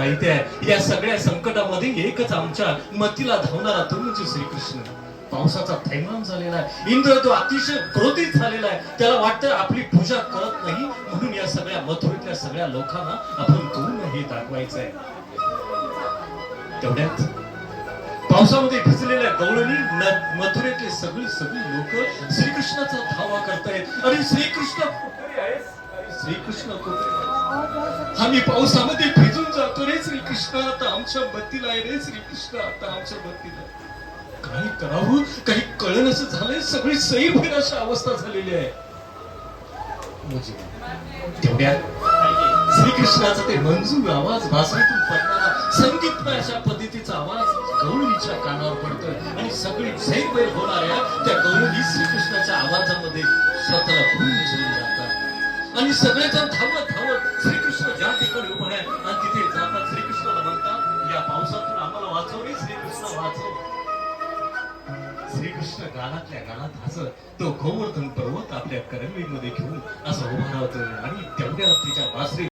माहिती आहे? या सगळ्या संकटामध्ये एकच आमच्या मतीला धावणारा तो म्हणजे श्रीकृष्ण. पावसाचा थैमान झालेला आहे. इंद्र तो अतिशय क्रोधित झालेला आहे. त्याला वाटतं आपली पूजा करत नाही. म्हणून या सगळ्या मथुरेतल्या सगळ्या लोकांना आपण करून हे दाखवायचं आहे तेवढ्यात पावसामध्ये भिजलेल्या गवळणी मथुरेतले सगळी सगळी लोक श्रीकृष्णाचा धावा करतायत. आणि श्रीकृष्ण श्रीकृष्ण आम्ही पावसामध्ये भिजून आमच्या बत्तीला आहे रे श्रीकृष्ण. आता आमच्या बत्तीला आहे. काय करावं काही कळण असं झालंय सगळी सैरभैर अशी अवस्था झालेली आहे. म्हणजे तेवढ्या श्रीकृष्णाचा ते मंजूर आवाज भासरीतून पडणारा संगीतमय अशा पद्धतीचा आवाज गौरीच्या कानावर पडतोय. आणि सगळी सैरभैर होणाऱ्या त्या गौरी श्रीकृष्णाच्या आवाजामध्ये स्वतःला भरून विसरून जातात आणि सगळेजण धावत धावत म्हणतात आम्हाला वाचवली श्रीकृष्ण वाचव श्रीकृष्ण गानातल्या गानात हसत तो गोवर्धन पर्वत आपल्या करंगळीमध्ये घेऊन असं उभा राहतो आणि तेवढ्या तिच्या बासरी